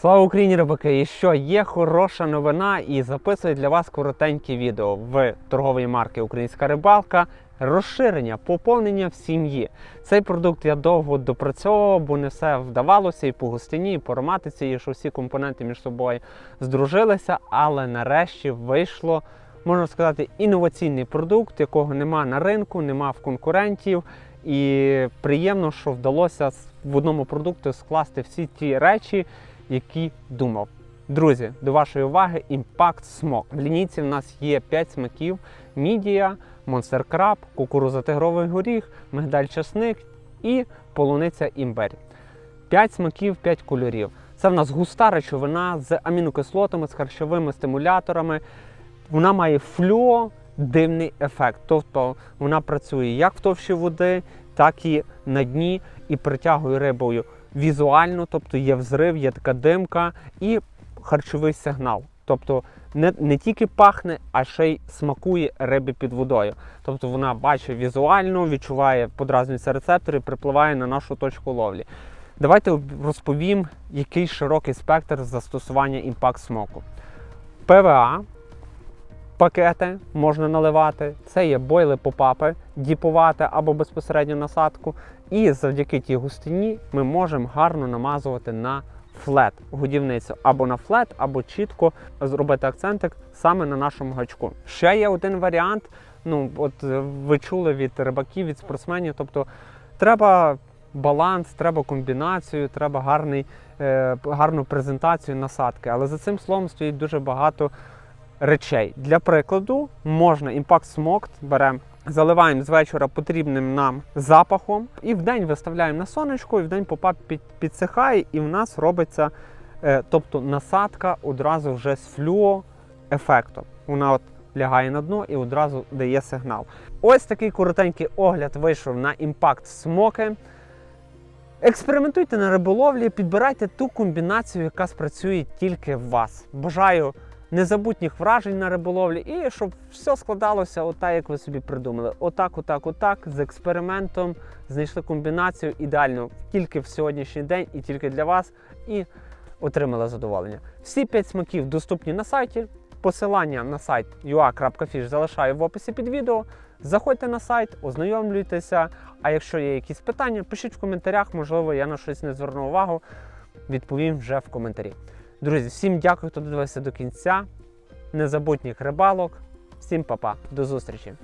Слава Україні, рибаки! І що є хороша новина і записую для вас коротеньке відео в торгової марки Українська рибалка. Розширення, поповнення в сім'ї. Цей продукт я довго допрацьовував, бо не все вдавалося і по густині, і по ароматиці, і що всі компоненти між собою здружилися, але нарешті вийшло, можна сказати, інноваційний продукт, якого нема на ринку, нема в конкурентів. І приємно, що вдалося в одному продукті скласти всі ті речі, які думав. Друзі, до вашої уваги Impact Smoke. В лінійці в нас є 5 смаків: мідія, Monster Crab, кукуруза тигровий горіх, мигдаль часник і полуниця імбирь. 5 смаків, 5 кольорів. Це в нас густа речовина з амінокислотами, з харчовими стимуляторами. Вона має флюо дивний ефект. Тобто вона працює як в товщі води, так і на дні, і притягує рибою візуально, тобто є взрив, є така димка і харчовий сигнал. Тобто не, не тільки пахне, а ще й смакує риби під водою. Тобто вона бачить візуально, відчуває, подразнюються рецептори, припливає на нашу точку ловлі. Давайте розповім, який широкий спектр застосування імпакт смоку. ПВА, пакети можна наливати, це є бойли попапи, діпувати або безпосередньо насадку. І завдяки тій густині ми можемо гарно намазувати на флет годівницю або на флет, або чітко зробити акцентик саме на нашому гачку. Ще є один варіант. Ну, от е, ви чули від рибаків, від спортсменів. Тобто треба баланс, треба комбінацію, треба гарний, е, гарну презентацію насадки. Але за цим словом стоїть дуже багато речей. Для прикладу, можна Impact Smoked беремо. Заливаємо з вечора потрібним нам запахом, і в день виставляємо на сонечко, і в день попап під, підсихає, і в нас робиться, е, тобто насадка одразу вже з флюо ефектом. Вона от лягає на дно і одразу дає сигнал. Ось такий коротенький огляд вийшов на імпакт смоки. Експериментуйте на риболовлі, підбирайте ту комбінацію, яка спрацює тільки в вас. Бажаю незабутніх вражень на риболовлі і щоб все складалося отак, як ви собі придумали. Отак, отак, отак, з експериментом знайшли комбінацію ідеально тільки в сьогоднішній день і тільки для вас, і отримали задоволення. Всі 5 смаків доступні на сайті. Посилання на сайт ua.fish залишаю в описі під відео. Заходьте на сайт, ознайомлюйтеся. А якщо є якісь питання, пишіть в коментарях, можливо, я на щось не зверну увагу. Відповім вже в коментарі. Друзі, всім дякую, хто додивився до кінця. Незабутніх рибалок. Всім па-па. До зустрічі!